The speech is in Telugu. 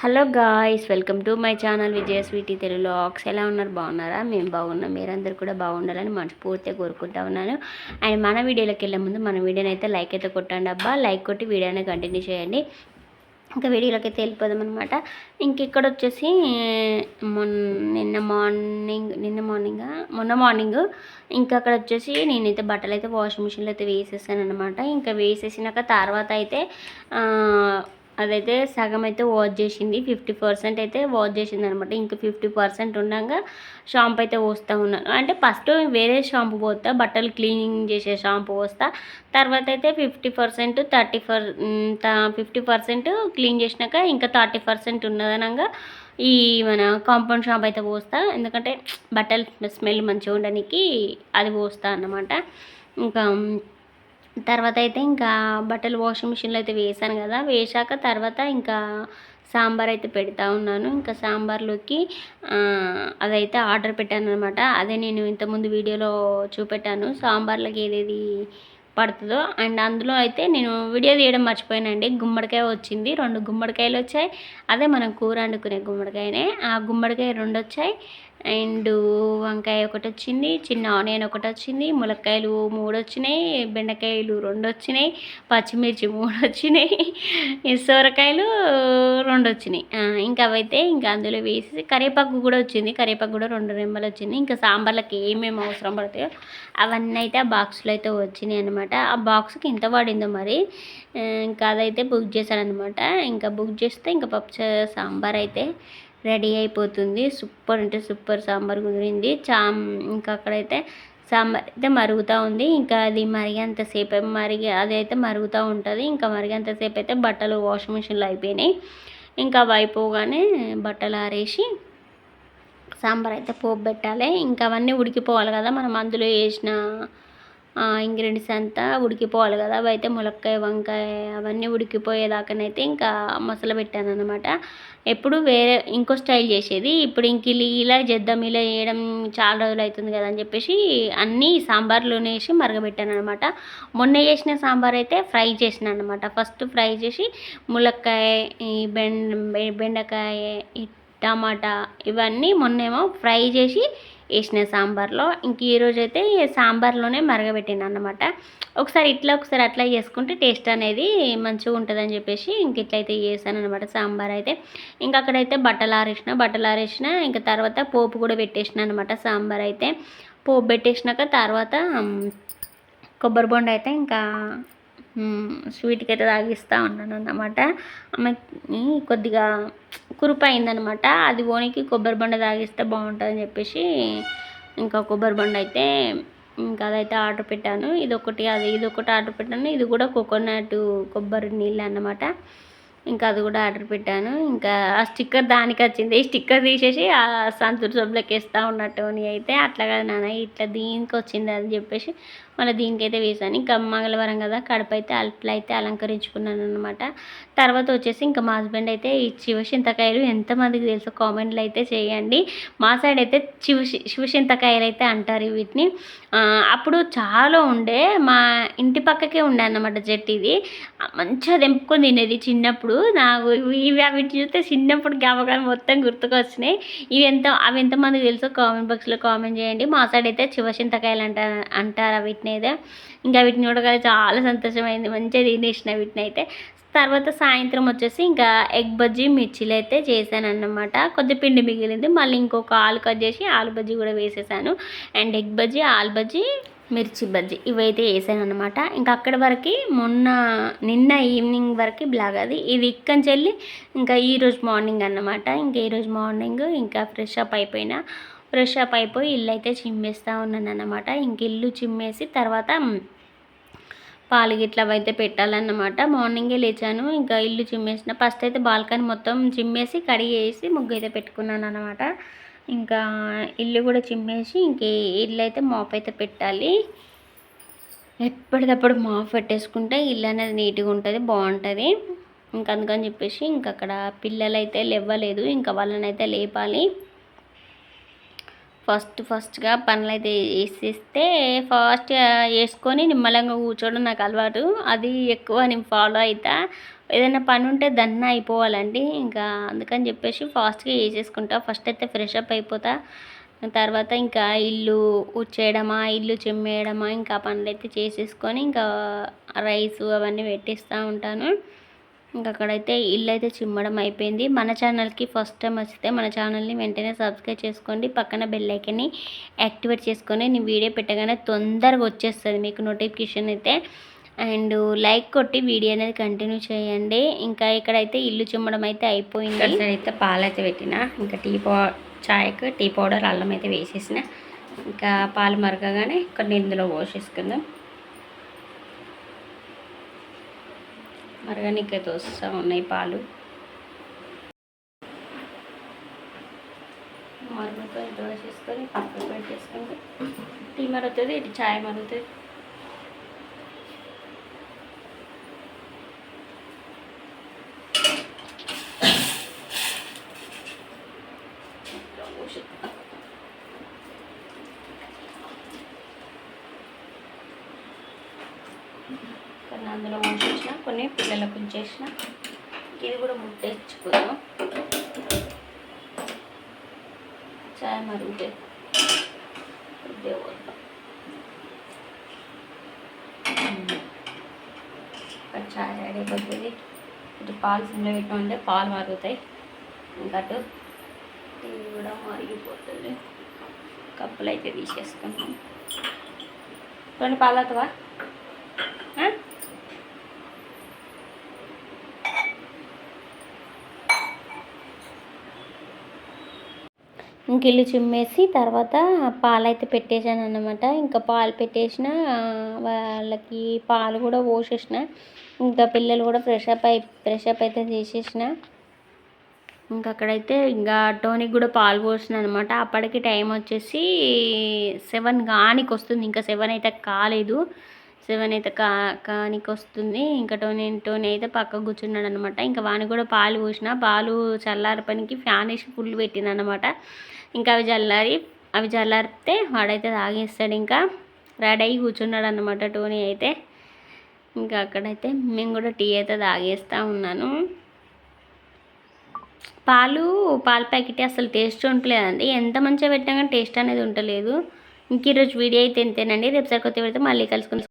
Hello guys welcome to my channel Vijaya sweety Telugu lakhs. ఎలా ఉన్నారు? బాగున్నారా? మేము బాగున్నాం. మీరందరూ కూడా బాగుండాలని మనస్ఫూర్తిగా కోరుకుంటా ఉన్నాను. అండ్ మన వీడియోలోకి వెళ్ళే ముందు మన వీడియోని అయితే లైక్ అయితే కొట్టండి అబ్బా. లైక్ కొట్టి వీడియోని కంటిన్యూ చేయండి. ఇంకా వీడియోలోకి అయితే వెళ్ళిపోదాం అనమాట ఇంక ఇక్కడ వచ్చేసి మొన్న నిన్న మార్నింగ్ నిన్న మార్నింగ్ మొన్న మార్నింగ్ ఇంకా అక్కడ వచ్చేసి నేనైతే బట్టలు అయితే వాషింగ్ మిషన్లో అయితే వేసేసాను అనమాట ఇంకా వేసేసినాక తర్వాత అయితే అదైతే సగం అయితే వాష్ చేసింది. ఫిఫ్టీ పర్సెంట్ అయితే వాష్ చేసింది అనమాట ఇంకా ఫిఫ్టీ పర్సెంట్ ఉండగా షాంపూ అయితే పోస్తూ ఉన్నాను. అంటే ఫస్ట్ వేరే షాంపూ పోస్తా బట్టలు క్లీనింగ్ చేసే షాంపూ పోస్తా. తర్వాత అయితే fifty percent thirty for fifty percent clean చేసినాక ఇంకా థర్టీ పర్సెంట్ ఉన్నదనంగా ఈ మన కాంపౌండ్ షాంపూ అయితే పోస్తా. ఎందుకంటే బట్టలు స్మెల్ మంచిగా ఉండడానికి అది పోస్తా అన్నమాట. ఇంకా తర్వాత అయితే ఇంకా బట్టలు వాషింగ్ మిషన్లో అయితే వేసాను కదా వేశాక తర్వాత ఇంకా సాంబార్ అయితే పెడతా ఉన్నాను. ఇంకా సాంబార్లోకి అదైతే ఆర్డర్ పెట్టాను అనమాట అదే నేను ఇంతకుముందు వీడియోలో చూపెట్టాను సాంబార్లోకి ఏదేది పడుతుందో. అండ్ అందులో అయితే నేను వీడియో తీయడం మర్చిపోయానండి గుమ్మడికాయ వచ్చింది రెండు గుమ్మడికాయలు వచ్చాయి. అదే మనం కూర వండుకునే గుమ్మడికాయనే. ఆ గుమ్మడికాయ రెండు వచ్చాయి. అండ్ వంకాయ ఒకటి వచ్చింది చిన్న ఆనియన్ ఒకటి వచ్చింది ములక్కాయలు మూడు వచ్చినాయి బెండకాయలు రెండు వచ్చినాయి పచ్చిమిర్చి మూడు వచ్చినాయి సొరకాయలు రెండు వచ్చినాయి ఇంకా అవైతే ఇంకా అందులో వేసి కరివేపాకు కూడా వచ్చింది. కరివేపాకు కూడా రెండు రెమ్మలు వచ్చింది ఇంకా సాంబార్లకి ఏమేమి అవసరం పడతాయో అవన్నీ అయితే ఆ బాక్స్లో అయితే వచ్చినాయి అనమాట ఆ బాక్స్కి ఎంత పడిందో మరి ఇంకా అదైతే బుక్ చేశాను అనమాట ఇంకా బుక్ చేస్తే ఇంకా పప్పు సాంబార్ అయితే రెడీ అయిపోతుంది. సూపర్ అంటే సూపర్ సాంబార్ కుదిరింది. చా ఇంకా అక్కడైతే సాంబార్ అయితే మరుగుతూ ఉంది. ఇంకా అది మరిగేంతసేపు మరిగి అది అయితే మరుగుతూ ఉంటుంది. ఇంకా మరిగేంతసేపు అయితే బట్టలు వాషింగ్ మిషన్లో అయిపోయినాయి. ఇంకా అవి అయిపోగానే బట్టలు ఆరేసి సాంబార్ అయితే పోపు పెట్టాలి. ఇంకా అవన్నీ ఉడికిపోవాలి కదా మనం అందులో వేసిన ఇంగ్రీడియంట్స్ అంతా ఉడికిపోవాలి కదా. అవి అయితే ములక్కాయ వంకాయ అవన్నీ ఉడికిపోయేదాకానైతే ఇంకా మసాలా పెట్టాను అనమాట ఎప్పుడు వేరే ఇంకో స్టైల్ చేసేది. ఇప్పుడు ఇంక ఇలా ఇలా చేద్దాం ఇలా చేయడం చాలా రోజులు అవుతుంది కదా అని చెప్పేసి అన్నీ సాంబార్లోనే వేసి మరగబెట్టాను అనమాట మొన్న చేసిన సాంబార్ అయితే ఫ్రై చేసిన అనమాట ఫస్ట్ ఫ్రై చేసి ములక్కాయ ఈ బెండ బెండకాయ ఈ టమాటా ఇవన్నీ మొన్నేమో ఫ్రై చేసి వేసిన సాంబార్లో. ఇంక ఈరోజు అయితే సాంబార్లోనే మరగబెట్టిన అన్నమాట. ఒకసారి ఇట్లా ఒకసారి అట్లా చేసుకుంటే టేస్ట్ అనేది మంచిగా ఉంటుందని చెప్పేసి ఇంక ఇట్లయితే చేశాను అనమాట సాంబార్ అయితే. ఇంకా అక్కడైతే బట్టలు ఆరేసిన బట్టలు ఆరేసిన ఇంకా తర్వాత పోపు కూడా పెట్టేసిన అనమాట సాంబార్ అయితే. పోపు పెట్టేసినాక తర్వాత కొబ్బరి బొండ అయితే ఇంకా స్వీట్కి అయితే తాగిస్తూ ఉన్నాను అన్నమాట. ఆమెకి కొద్దిగా కురుపు అయిందనమాట అది ఓనికి కొబ్బరి బొండ తాగిస్తే బాగుంటుందని చెప్పేసి ఇంకా కొబ్బరి బొండ అయితే ఇంకా అదైతే ఆర్డర్ పెట్టాను. ఇది ఒకటి అది ఇది ఒకటి ఆర్డర్ పెట్టాను. ఇది కూడా కోకోనట్ కొబ్బరి నీళ్ళు అన్నమాట ఇంకా అది కూడా ఆర్డర్ పెట్టాను. ఇంకా ఆ స్టిక్కర్ దానికి వచ్చింది. ఈ స్టిక్కర్ తీసేసి ఆ సంతూర్ సబ్బులకి వేస్తూ ఉన్నట్టు అని అయితే అట్లా కాదు నాన్న ఇట్లా దీనికి వచ్చింది అని చెప్పేసి మళ్ళీ దీనికైతే వేసాను. ఇంకా మంగళవారం కదా కడుపు అయితే అట్లా అయితే అలంకరించుకున్నాను అనమాట తర్వాత వచ్చేసి ఇంకా మా హస్బెండ్ అయితే ఈ శివ చింతకాయలు ఎంతమందికి తెలుసు కామెంట్లు అయితే చేయండి. మా సైడ్ అయితే శివ చింతకాయలు అయితే అంటారు వీటిని. అప్పుడు చాలా ఉండే. మా ఇంటి పక్కకే ఉండే అన్నమాట చెట్టు ఇది. మంచిగా తెంపుకొని తినేది చిన్నప్పుడు. నాకు ఇవి అవి చూస్తే చిన్నప్పుడు జ్ఞాపకాలు మొత్తం గుర్తుకొచ్చినాయి. ఇవి ఎంత అవి ఎంతమంది తెలుసో కామెంట్ బాక్స్లో కామెంట్ చేయండి. మా సైడ్ అయితే శివచింతకాయలు అంటారు అంటారు వీటిని అయితే. ఇంకా వీటిని చూడగానే చాలా సంతోషమైంది. మంచిగా తినేసిన వీటిని అయితే. తర్వాత సాయంత్రం వచ్చేసి ఇంకా ఎగ్ బజ్జీ మిర్చిలు అయితే చేశాను అన్నమాట కొద్ది పిండి మిగిలింది. మళ్ళీ ఇంకొక ఆలు కట్ చేసి ఆలు బజ్జీ కూడా వేసేసాను. అండ్ ఎగ్ బజ్జీ ఆలు బజ్జీ మిర్చి బజ్జీ ఇవైతే వేసాను అనమాట ఇంకా అక్కడి వరకు మొన్న నిన్న ఈవినింగ్ వరకు బ్లాగ్ అది. ఇది ఇక్కడి చెల్లి ఇంకా ఈరోజు మార్నింగ్ అన్నమాట. ఇంకా ఈరోజు మార్నింగ్ ఇంకా ఫ్రెష్ అప్ అయిపోయినా ఫ్రెష్ అప్ అయిపోయి ఇల్లు అయితే చిమ్మేస్తూ ఉన్నాను అనమాట ఇంక ఇల్లు చిమ్మేసి తర్వాత పాలు గిట్ల అయితే పెట్టాలన్నమాట. మార్నింగే లేచాను ఇంకా ఇల్లు చిమ్మేసిన. ఫస్ట్ అయితే బాల్కనీ మొత్తం చిమ్మేసి కడిగేసి ముగ్గు అయితే పెట్టుకున్నాను అనమాట ఇంకా ఇల్లు కూడా చిమ్మేసి ఇంక ఇల్లు అయితే మాప్ అయితే పెట్టాలి. ఎప్పటికప్పుడు మాప్ పెట్టేసుకుంటే ఇల్లు అనేది నీట్గా ఉంటుంది బాగుంటుంది. ఇంకా అందుకని చెప్పేసి ఇంకా అక్కడ పిల్లలు అయితే లేవ్వలేదు ఇంకా వాళ్ళని అయితే లేపాలి. ఫస్ట్ ఫస్ట్గా పనులు అయితే వేసేస్తే ఫాస్ట్గా వేసుకొని నిమ్మలంగా కూర్చోవడం నాకు అలవాటు. అది ఎక్కువ నేను ఫాలో అవుతా ఏదైనా పని ఉంటే దన్న అయిపోవాలండి. ఇంకా అందుకని చెప్పేసి ఫాస్ట్గా వేసేసుకుంటా ఫస్ట్ అయితే ఫ్రెష్ అప్ అయిపోతా. తర్వాత ఇంకా ఇల్లు ఉచ్చేయడమా ఇల్లు చెమ్మేయడమా ఇంకా పనులు అయితే చేసేసుకొని ఇంకా రైస్ అవన్నీ పెట్టిస్తూ ఉంటాను. ఇంకా అక్కడైతే ఇల్లు అయితే చిమ్మడం అయిపోయింది. మన ఛానల్కి ఫస్ట్ టైం వస్తే మన ఛానల్ని వెంటనే సబ్స్క్రైబ్ చేసుకోండి. పక్కన బెల్ ఐకన్ని యాక్టివేట్ చేసుకొని నేను వీడియో పెట్టగానే తొందరగా వచ్చేస్తుంది మీకు నోటిఫికేషన్ అయితే. అండ్ లైక్ కొట్టి వీడియో అనేది కంటిన్యూ చేయండి. ఇంకా ఇక్కడైతే ఇల్లు చిమ్మడం అయితే అయిపోయింది. అయితే పాలు అయితే పెట్టిన. ఇంకా టీ పౌ చాయ్కి టీ పౌడర్ అల్లం అయితే వేసేసిన. ఇంకా పాలు మరగగానే కొన్ని ఇందులో పోసేసుకుందాం. మరగనికైతే వస్తూ ఉన్నాయి పాలు. మరుగుతో ఇటు వేసేసుకొని పక్కకు పెట్టేసుకుంటే టీ మరుగుతుంది ఇటు చాయ్ మరుగుతుంది కొన్ని అందులో ముంచేసిన కొన్ని పిల్లలకు ఉంచేసిన ఇది కూడా ముట్టేసుకుందాం. చాయ్ మరుగుతే కొద్దిగా పోద్దాం చాయ్ రెడీ అయిపోతుంది. ఇటు పాలు సిమ్లో పెట్టిన పాలు మరుగుతాయి. ఇంకా అటు ఇది కూడా మరిగిపోతుంది. కప్పులు అయితే తీసేసుకున్నాం కొన్ని పాలు ఇల్లు చిమ్మేసి తర్వాత పాలైతే పెట్టేశాను అనమాట ఇంకా పాలు పెట్టేసిన వాళ్ళకి పాలు కూడా పోసేసిన. ఇంకా పిల్లలు కూడా ఫ్రెష్ అప్ అయి ఫ్రెష్ అప్ అయితే చేసేసిన. ఇంకా అక్కడైతే ఇంకా టోనికి కూడా పాలు పోసిన అనమాట అప్పటికి టైం వచ్చేసి సెవెన్ కానికి వస్తుంది. ఇంకా సెవెన్ అయితే కాలేదు. సెవెన్ అయితే కా కానికి వస్తుంది. ఇంకా టోనీ టోనీ అయితే పక్క కూర్చున్నాడు అనమాట ఇంకా వాని కూడా పాలు పోసిన. పాలు చల్లారి పనికి ఫ్యాన్ వేసి ఫుల్ పెట్టిన అనమాట ఇంకా అవి జల్లారి అవి జల్లారితే వాడైతే తాగేస్తాడు ఇంకా. రెడీ అయ్యి కూర్చున్నాడు అనమాట టోనీ అయితే. ఇంకా అక్కడైతే మేము కూడా టీ అయితే తాగేస్తూ ఉన్నాను. పాలు పాల ప్యాకెట్ అసలు టేస్ట్ ఉండలేదండి. ఎంత మంచిగా పెట్టినా కానీ టేస్ట్ అనేది ఉండలేదు. ఇంక ఈరోజు వీడియో అయితే ఎంతేనండి రేపు సరికొత్త పెడితే మళ్ళీ కలుసుకుని